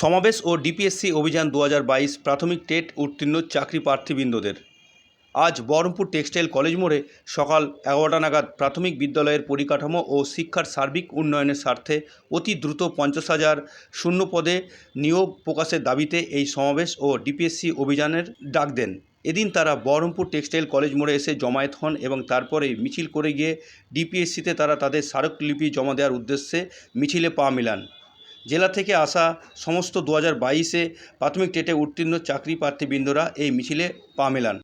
সমাবেশ ও ডিপিএসসি অভিযান দু হাজার বাইশ প্রাথমিক টেট উত্তীর্ণ চাকরি প্রার্থীবৃন্দদের। আজ বহরমপুর টেক্সটাইল কলেজ মোড়ে সকাল এগারোটা নাগাদ প্রাথমিক বিদ্যালয়ের পরিকাঠামো ও শিক্ষার সার্বিক উন্নয়নের স্বার্থে অতি দ্রুত পঞ্চাশ হাজার শূন্য পদে নিয়োগ প্রকাশের দাবিতে এই সমাবেশ ও ডিপিএসসি অভিযানের ডাক দেন। এদিন তারা বহরমপুর টেক্সটাইল কলেজ মোড়ে এসে জমায়েত হন এবং তারপরে মিছিল করে গিয়ে ডিপিএসসিতে তারা তাদের স্মারকলিপি জমা দেওয়ার উদ্দেশ্যে মিছিলে পা মিলান। জেলা থেকে আসা সমস্ত দু হাজার বাইশে প্রাথমিক টেটে উত্তীর্ণ চাকরি প্রার্থীবৃন্দরা এই মিছিলে পা মেলান।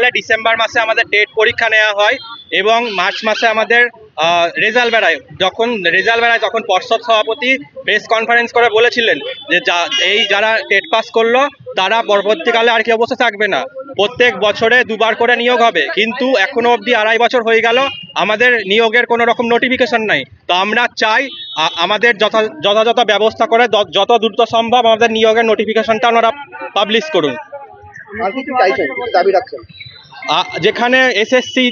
সালে ডিসেম্বর মাসে আমাদের টেট পরীক্ষা নেওয়া হয় এবং মার্চ মাসে আমাদের রেজাল্ট বেড়ায় যখন রেজাল্ট বেড়ায় তখন পর্ষদ সভাপতি প্রেস কনফারেন্স করে বলেছিলেন যে যা, এই যারা টেট পাস করল, তারা পরবর্তীকালে আর কি অবস্থা থাকবে না। প্রত্যেক বছরে দুবার করে নিয়োগ হবে। কিন্তু এখনও অবধি আড়াই বছর হয়ে গেল, আমাদের নিয়োগের কোনো রকম নোটিফিকেশন নাই। তো আমরা চাই আমাদের যথা, যথাযথ ব্যবস্থা করে যত দ্রুত সম্ভব আমাদের নিয়োগের নোটিফিকেশনটা ওনারা পাবলিশ করুন। আর কিছু চাইছেন? দাবি রাখছেন? যেখানে এসএসসি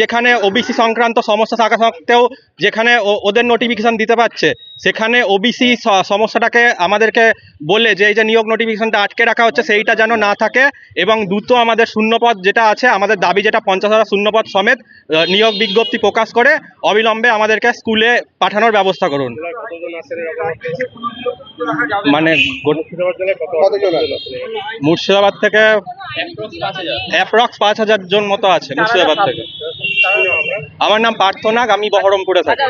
যেখানে ওবিসি সংক্রান্ত সমস্যা থাকা সত্ত্বেও যেখানে ওদের নোটিফিকেশন দিতে পারছে, সেখানে ওবিসি সমস্যাটাকে আমাদেরকে বলে যে এই যে নিয়োগ নোটিফিকেশনটা আটকে রাখা হচ্ছে সেইটা যেন না থাকে এবং দ্রুত আমাদের শূন্যপদ যেটা আছে, আমাদের দাবি যেটা পঞ্চাশ হাজার শূন্যপদ সমেত নিয়োগ বিজ্ঞপ্তি প্রকাশ করে অবিলম্বে আমাদেরকে স্কুলে পাঠানোর ব্যবস্থা করুন। মানে মুর্শিদাবাদ থেকে অ্যাপ্রক্স পাঁচ হাজার জন মতো আছে মুর্শিদাবাদ থেকে আমার নাম পার্থনাগ আমি বহরমপুরে থাকি।